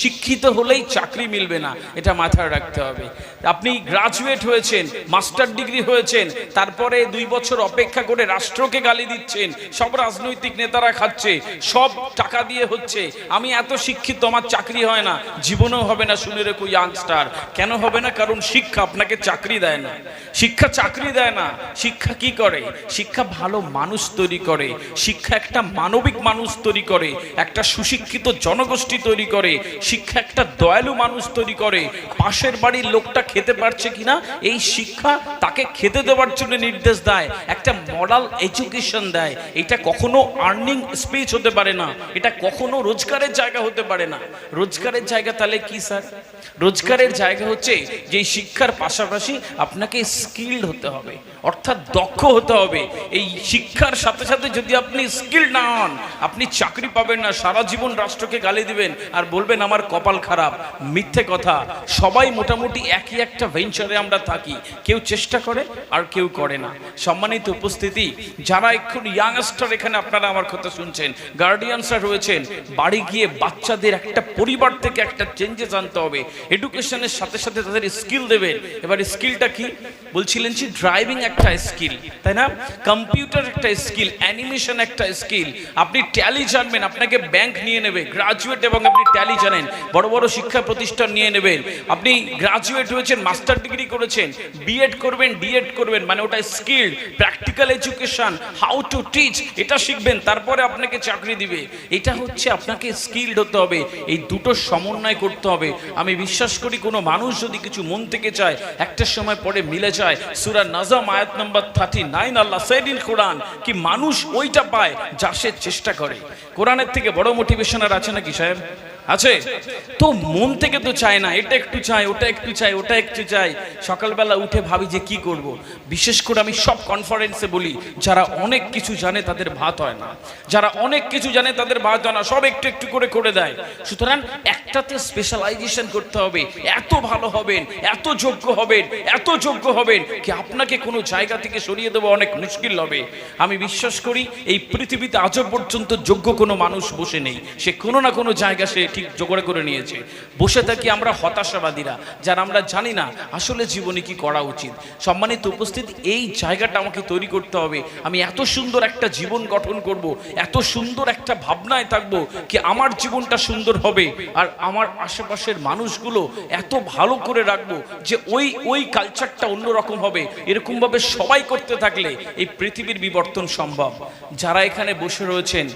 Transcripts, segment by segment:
শিক্ষিত হলেই চাকরি মিলবে না, এটা মাথায় রাখতে হবে। আপনি গ্রাজুয়েট হয়েছেন মাস্টার ডিগ্রি হয়েছেন, তারপরে দুই বছর অপেক্ষা করে রাষ্ট্রকে গালি দিচ্ছেন, সব রাজনৈতিক নেতারা খাচ্ছে, সব টাকা দিয়ে হচ্ছে। আমি এত শিক্ষিত, আমার চাকরি হয় না, জীবনেও হবে না, শুনে রেখো ইয়াংস্টার কেন হবে না? কারণ শিক্ষা আপনাকে চাকরি দেয় না। শিক্ষা চাকরি দেয় না, শিক্ষা কি করে? শিক্ষা ভালো মানুষ তৈরি করে, শিক্ষা একটা মানবিক মানুষ তৈরি করে, একটা সুশিক্ষিত জনগোষ্ঠী তৈরি করে শিক্ষা একটা দয়ালু মানুষ তৈরি করে। পাশের বাড়ির লোকটা খেতে পারছে কিনা এই শিক্ষা তাকে খেতে দেওয়ার জন্য নির্দেশ দেয়, একটা মরাল এডুকেশন দেয়। এটা কখনো আর্নিং স্পিচ হতে পারে না, এটা কখনো রোজগারের জায়গা হতে পারে না। রোজগারের জায়গা তাহলে কি স্যার রোজগারের জায়গা হচ্ছে যে শিক্ষার পাশাপাশি আপনাকে স্কিল্ড হতে হবে, অর্থাৎ দক্ষ হতে হবে। এই শিক্ষার সাথে সাথে যদি আপনি স্কিল না হন, আপনি চাকরি পাবেন না, সারা জীবন রাষ্ট্রকে গালি দিবেন আর বলবেন, আমার কপাল খারাপ। মিথ্যে কথা, সবাই মোটামুটি একই একটা ভেঞ্চারে আমরা থাকি। কেউ চেষ্টা করে আর কেউ করে না। সম্মানিত উপস্থিতি, যারা এক্ষুনি ইয়াংস্টার এখানে আপনারা আমার কথা শুনছেন গার্ডিয়ানসরা রয়েছেন, বাড়ি গিয়ে বাচ্চাদের একটা পরিবার থেকে একটা চেঞ্জেস আনতে হবে। এডুকেশনের সাথে সাথে তাদের স্কিল দেবেন। এবার স্কিলটা কি? বলছিলেন যে ড্রাইভিং একটা স্কিল তাই না? কম্পিউটার একটা স্কিল অ্যানিমেশন একটা স্কিল আপনি ট্যালি জানবেন, আপনাকে ব্যাংক নিয়ে নেবে গ্রাজুয়েট এবং আপনি ট্যালি জানেন। বড় বড় শিক্ষা প্রতিষ্ঠান নিয়ে নেবেন। আপনি গ্রাজুয়েট হয়েছেন মাস্টার ডিগ্রি করেছেন বিএড করবেন ডিএড করবেন মানে ওটা skill practical education how to teach এটা শিখবেন, তারপরে আপনাকে চাকরি দিবে। এটা হচ্ছে আপনাকে স্কিলড হতে হবে, এই দুটো সমন্বয় করতে হবে। আমি বিশ্বাস করি কোনো মানুষ যদি কিছু মন থেকে চায়, একটা সময় পরে মিলে যায়। সুরা নাজাম আয়াত নম্বর থার্টি নাইন আল্লাহ সেদিন কোরআন, কি মানুষ ওইটা পায় যা সে চেষ্টা করে। কোরআনের থেকে বড় মোটিভেশনার আছে নাকি সাহেব? আছে? তো মন থেকে তো চায় না, এটা একটু চাই, ওটা একটু চাই, ওটা একটু চাই। সকালবেলা উঠে ভাবি যে কি করব। বিশেষ করে আমি সব কনফারেন্সে বলি, যারা অনেক কিছু জানে তাদের ভাত হয় না। যারা অনেক কিছু জানে তাদের ভাত হয় না, সব একটু একটু করে করে দেয়। সুতরাং একটাতে স্পেশালাইজেশন করতে হবে, এত ভালো হবেন, এত যোগ্য হবেন, এত যোগ্য হবেন কি আপনাকে কোনো জায়গা থেকে সরিয়ে দেবো অনেক মুশকিল হবে। আমি বিশ্বাস করি, এই পৃথিবীতে আজও পর্যন্ত যোগ্য কোনো মানুষ বসে নেই। সে কোনো না কোনো জায়গা সে ঠিক জোগাড় করে নিয়েছে? বসে থাকি আমরা হতাশাবাদীরা, যারা আমরা জানি না আসলে জীবনে কি করা উচিত। সম্মানিত উপস্থিত, এই জায়গাটা আমাকে তৈরি করতে হবে। আমি এত সুন্দর একটা জীবন গঠন করব, এত সুন্দর একটা ভাবনায় থাকব কি আমার জীবনটা সুন্দর হবে, আর আমার আশেপাশের মানুষগুলো এত ভালো করে রাখব যে ওই ওই কালচারটা অন্যরকম হবে। এরকমভাবে সবাই করতে থাকলে এই পৃথিবীর বিবর্তন সম্ভব। যারা এখানে বসে রয়েছেন,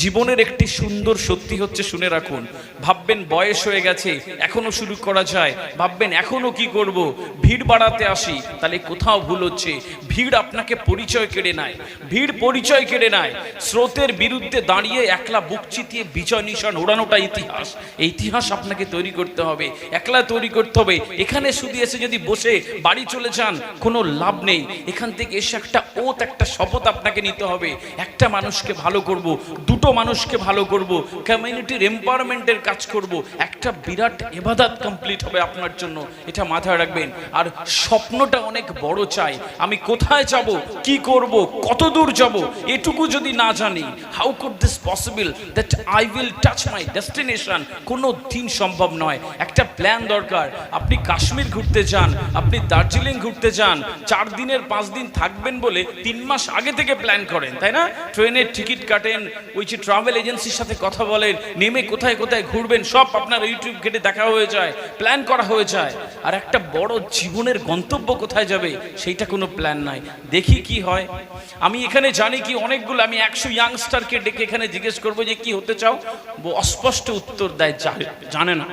জীবনের একটি সুন্দর সত্যি হচ্ছে শুনে রাখুন। ভাববেন বয়স হয়ে গেছে, এখনও শুরু করা যায়। ভাববেন এখনও কি করব? ভিড় বাড়াতে আসি, তাহলে কোথাও ভুল হচ্ছে। ভিড় আপনাকে পরিচয় কেড়ে নেয়। ভিড় পরিচয় কেড়ে নেয়। স্রোতের বিরুদ্ধে দাঁড়িয়ে একলা বুক চিতিয়ে বিজয় নিশান ওড়ানোটা ইতিহাস। এই ইতিহাস আপনাকে তৈরি করতে হবে, একলা তৈরি করতে হবে। এখানে শুধু এসে যদি বসে বাড়ি চলে যান, কোনো লাভ নেই। এখান থেকে এসে একটা ওত, একটা শপথ আপনাকে নিতে হবে। একটা মানুষকে ভালো করব, দুটো মানুষকে ভালো করব। কমিউনিটির এম্পাওয়ারমেন্টের কাজ করব। একটা বিরাট এবাদাত কমপ্লিট হবে আপনার জন্য, এটা মাথায় রাখবেন। আর স্বপ্নটা অনেক বড় চাই। আমি কোথায় যাব, কি করব, কত দূর যাব, এটুকু যদি না জানি how could this possible that I will touch my destination কোনো দিন সম্ভব নয়। একটা প্ল্যান দরকার। আপনি কাশ্মীর ঘুরতে যান, আপনি দার্জিলিং ঘুরতে যান, চার দিনের, পাঁচ দিন থাকবেন বলে তিন মাস আগে থেকে প্ল্যান করেন, তাই না? ট্রেনের টিকিট কাটেন, ওই যে ট্রাভেল এজেন্সির সাথে কথা বলেন, নেমে কোথায় কোথায় ঘুরবেন, সব আপনার ইউটিউব ঘেটে দেখা হয়ে যায় প্ল্যান করা হয়ে যায়। আর একটা বড় জীবনের গন্তব্য কোথায় যাবে, সেইটা কোনো প্ল্যান নাই। দেখি কি হয়। আমি এখানে জানি কি, অনেকগুলো, আমি একশো ইয়াংস্টারকে ডেকে এখানে জিজ্ঞেস করব যে কি হতে চাও। অস্পষ্ট উত্তর দেয় জানে না।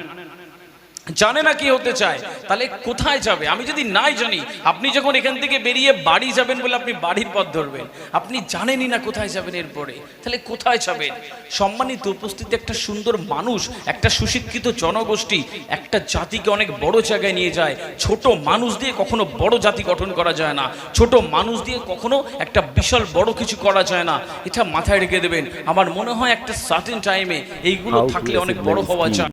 জানে না কি হতে চায় তাহলে কোথায় যাবে? আমি যদি নাই জানি আপনি যখন এখান থেকে বেরিয়ে বাড়ি যাবেন বলে আপনি বাড়ির পথ ধরবেন আপনি জানেনই না কোথায় যাবেন এরপরে তাহলে কোথায় যাবেন? সম্মানিত উপস্থিতি একটা সুন্দর মানুষ একটা সুশিক্ষিত জনগোষ্ঠী একটা জাতিকে অনেক বড় জায়গায় নিয়ে যায়। ছোট মানুষ দিয়ে কখনো বড় জাতি গঠন করা যায় না। ছোট মানুষ দিয়ে কখনো একটা বিশাল বড় কিছু করা যায় না। এটা মাথায় রেখে দেবেন। আমার মনে হয় একটা সার্টেন টাইমে এইগুলো থাকলে অনেক বড় হওয়া যায়।